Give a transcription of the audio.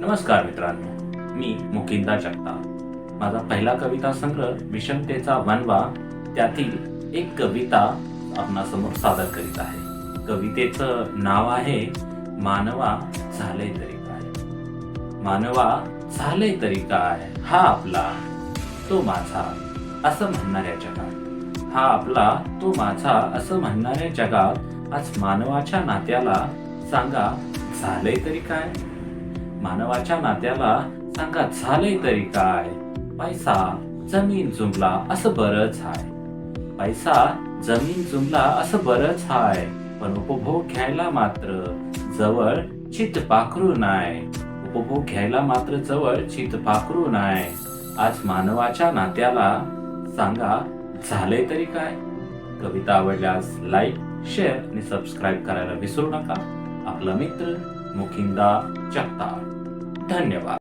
नमस्कार मित्रांनो मी मुकिंदा जगताप. माझा पहिला कविता संग्रह विषमतेचा वनवा त्यातील एक कविता आपणासमोर सादर करीत आहे. कवितेचं नाव आहे मानवा झाले तरी काय. मानवा झाले तरी काय हा आपला तो माझा असं म्हणणाऱ्या जगात. हा आपला तो माझा असं म्हणणाऱ्या जगात आज मानवाच्या नात्याला सांगा झाले तरी काय? मानवाच्या नात्याला सांगा झालंय तरी काय? पैसा जमीन जुंबला असं बरंच हाय. पैसा जमीन जुंबला असं बरंच हाय. पण उपभोग घ्यायला मात्र जवळ चित पाखरू नाय. उपभोग घ्यायला मात्र जवळ चित पाखरू नाय. आज मानवाच्या नात्याला सांगा झालंय तरी काय? कविता आवडल्यास लाईक शेअर आणि सबस्क्राईब करायला विसरू नका. आपला मित्र मुखिंदा जगताप धन्यवाद